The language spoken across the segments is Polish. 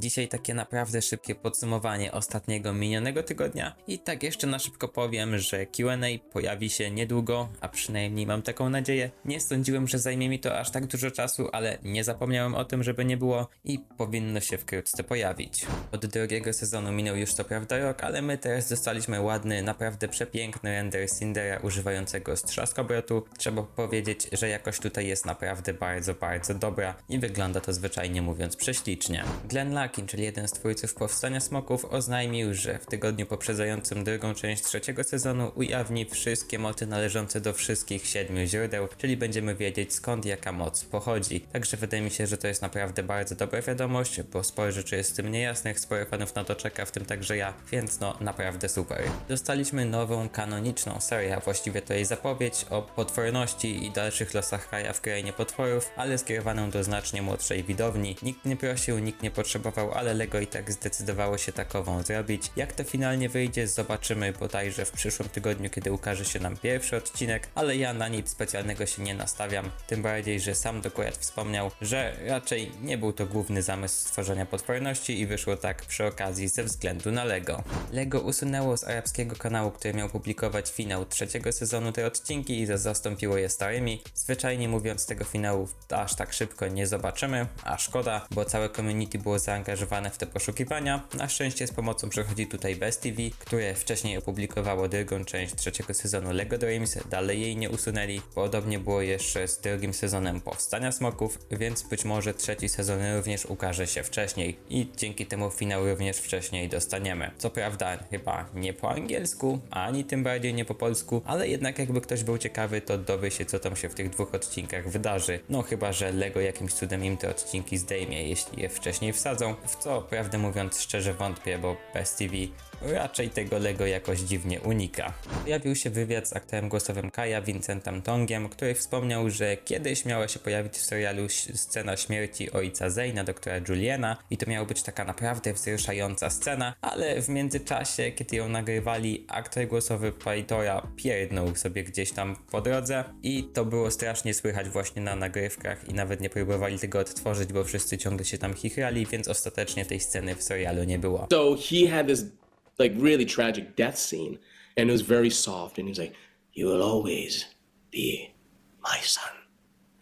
Dzisiaj takie naprawdę szybkie podsumowanie ostatniego minionego tygodnia i tak jeszcze na szybko powiem, że Q&A pojawi się niedługo, a przynajmniej mam taką nadzieję. Nie sądziłem, że zajmie mi to aż tak dużo czasu, ale nie zapomniałem o tym, żeby nie było i powinno się wkrótce pojawić. Od drugiego sezonu minął już to prawda rok, ale my teraz dostaliśmy ładny, naprawdę przepiękny render Cindera używającego strzaskobrotu. Trzeba powiedzieć, że jakość tutaj jest naprawdę bardzo, bardzo dobra i wygląda to zwyczajnie mówiąc prześlicznie. Glenn Czyli jeden z twórców Powstania Smoków, oznajmił, że w tygodniu poprzedzającym drugą część trzeciego sezonu ujawni wszystkie mocy należące do wszystkich siedmiu źródeł, czyli będziemy wiedzieć skąd jaka moc pochodzi. Także wydaje mi się, że to jest naprawdę bardzo dobra wiadomość, bo sporo rzeczy jest z tym niejasnych, sporo fanów na to czeka, w tym także ja, więc no naprawdę super. Dostaliśmy nową kanoniczną serię, a właściwie to jej zapowiedź o potworności i dalszych losach Kaja w krainie potworów, ale skierowaną do znacznie młodszej widowni. Nikt nie prosił, nikt nie potrzebował, ale Lego i tak zdecydowało się takową zrobić. Jak to finalnie wyjdzie, zobaczymy bodajże w przyszłym tygodniu, kiedy ukaże się nam pierwszy odcinek, ale ja na nic specjalnego się nie nastawiam, tym bardziej, że sam dokładnie wspomniał, że raczej nie był to główny zamysł stworzenia potworności i wyszło tak przy okazji ze względu na Lego. Lego usunęło z arabskiego kanału, który miał publikować finał trzeciego sezonu te odcinki i za- zastąpiło je starymi. Zwyczajnie mówiąc, tego finału aż tak szybko nie zobaczymy, a szkoda, bo całe community było zaangażowane w te poszukiwania. Na szczęście z pomocą przychodzi tutaj Best TV, które wcześniej opublikowało drugą część trzeciego sezonu Lego Dreams, dalej jej nie usunęli. Podobnie było jeszcze z drugim sezonem Powstania Smoków, więc być może trzeci sezon również ukaże się wcześniej i dzięki temu finał również wcześniej dostaniemy. Co prawda chyba nie po angielsku, ani tym bardziej nie po polsku, ale jednak jakby ktoś był ciekawy, to dowie się co tam się w tych dwóch odcinkach wydarzy. No chyba, że Lego jakimś cudem im te odcinki zdejmie, jeśli je wcześniej wsadzą, w co prawdę mówiąc szczerze wątpię, bo Best TV raczej tego Lego jakoś dziwnie unika. Pojawił się wywiad z aktorem głosowym Kaja, Vincentem Tongiem, który wspomniał, że kiedyś miała się pojawić w serialu scena śmierci ojca Zeyna, doktora Juliana i to miała być taka naprawdę wzruszająca scena, ale w międzyczasie, kiedy ją nagrywali, aktor głosowy Paitora pierdnął sobie gdzieś tam po drodze i to było strasznie słychać właśnie na nagrywkach i nawet nie próbowali tego odtworzyć, bo wszyscy ciągle się tam chichrali, więc ostatecznie tej sceny w serialu nie było. So he had this like really tragic death scene, and it was very soft. And he's like, "You will always be my son,"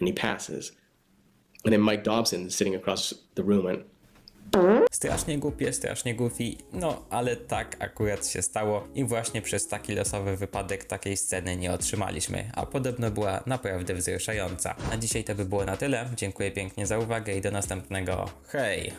and he passes. And then Mike Dobson sitting across the room, and Strasznie głupie, strasznie goofy, no ale tak akurat się stało i właśnie przez taki losowy wypadek takiej sceny nie otrzymaliśmy, a podobno była naprawdę wzruszająca. Na dzisiaj to by było na tyle, dziękuję pięknie za uwagę i do następnego, hej!